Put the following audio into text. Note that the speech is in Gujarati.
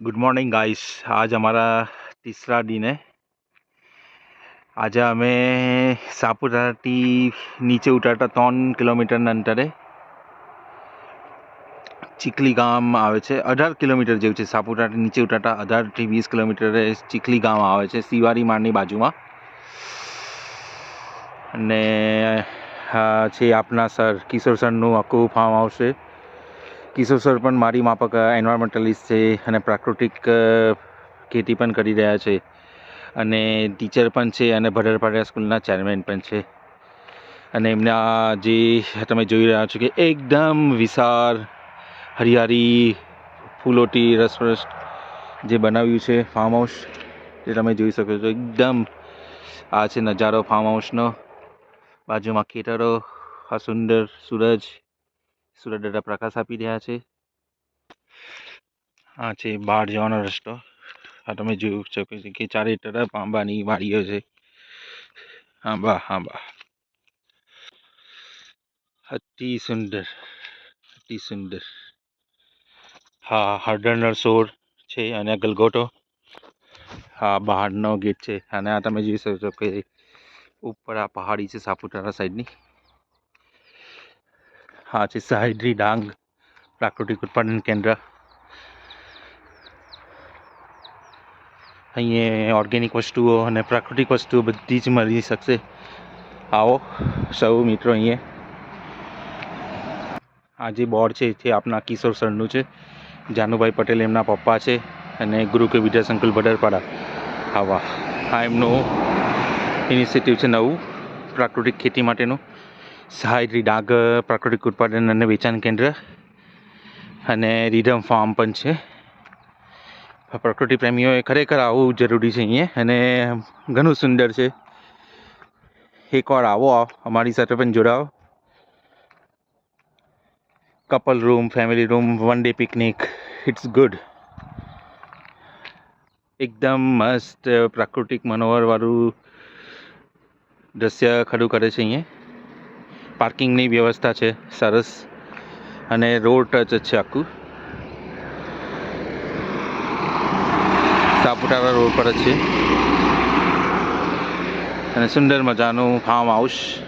गुड मॉर्निंग गाइस आज हमारा तीसरा दिन है આજે અમે સાપુતારાથી નીચે ઉતરતા ત્રણ કિલોમીટરના અંતરે ચીખલી ગામ આવે છે અઢાર કિલોમીટર જેવું છે સાપુતારાથી નીચે ઉતરતા અઢારથી વીસ કિલોમીટરે ચીખલી ગામ આવે છે સિવારી માળની બાજુમાં અને આ છે આપના સર કિશોર સરનું આખું ફાર્મ હાઉસ છે કિશોર સર પણ મારી માફક એન્વાયરમેન્ટલિસ્ટ છે અને પ્રાકૃતિક ખેતી પણ કરી રહ્યા છે. અને ટીચર પણ છે અને ભદરપાડા સ્કૂલના ચેરમેન પણ છે. અને એમના, જે તમે જોઈ રહ્યા છો કે એકદમ વિશાળ, હરિયાળી ફૂલોટી રસરસ જે બનાવ્યું છે ફાર્મ હાઉસ જે તમે જોઈ શકો છો. એકદમ આ છે નજારો ફાર્મ હાઉસનો બાજુમાં ખેતરો, આ સુંદર સૂરજ સૂરજ દાદા પ્રકાશ આપી રહ્યા છે. આ છે, બહાર જવાનો રસ્તો. આ તમે જોઈ શકો છો કે ચારે તરફ આંબાની વાડીઓ છે. આંબા આંબા. અતિ સુંદર અતિ સુંદર. હા હર્ડનર સોર છે અને ગલગોટો. હા, બહારનો ગેટ છે અને આ તમે જોઈ શકો છો કે ઉપર આ પહાડી છે સાપુતારા સાઈડની. હા છે સહાયદ્રી ડાંગ. પ્રાકૃતિક ઉત્પાદન કેન્દ્ર. અહીંયા ઓર્ગેનિક વસ્તુઓ અને પ્રાકૃતિક વસ્તુઓ બધી જ મળી શકશે. આવો, સૌ મિત્રો અહીંયા. આ જે બોર્ડ છે તે આપના કિશોર સરનું છે. જાનુભાઈ પટેલ એમના પપ્પા છે અને ગુરુ કે વિદ્યાસંકુલ ભડરપાડા. આવા. આ એમનું ઇનિશિયેટિવ છે નવું પ્રાકૃતિક ખેતી માટેનું. સહાયદ્રી ડાંગ પ્રાકૃતિક ઉત્પાદન અને વેચાણ કેન્દ્ર અને રીધમ ફાર્મ પણ છે. પ્રકૃતિ પ્રેમીઓએ ખરેખર આવવું જરૂરી છે અહીંયા અને ઘણું સુંદર છે. એકવાર આવો, અમારી સાથે પણ જોડાઓ. Couple room, family room, one day picnic, it's good. એકદમ મસ્ત પ્રાકૃતિક મનોહરવાળું દ્રશ્ય ખડું કરે છે અહીંયા. પાર્કિંગની વ્યવસ્થા છે, સરસ. અને રોડ ટચ જ છે આખું. સાપુતારા રોડ પર જ છે. અને સુંદર મજાનું ફાર્મ હાઉસ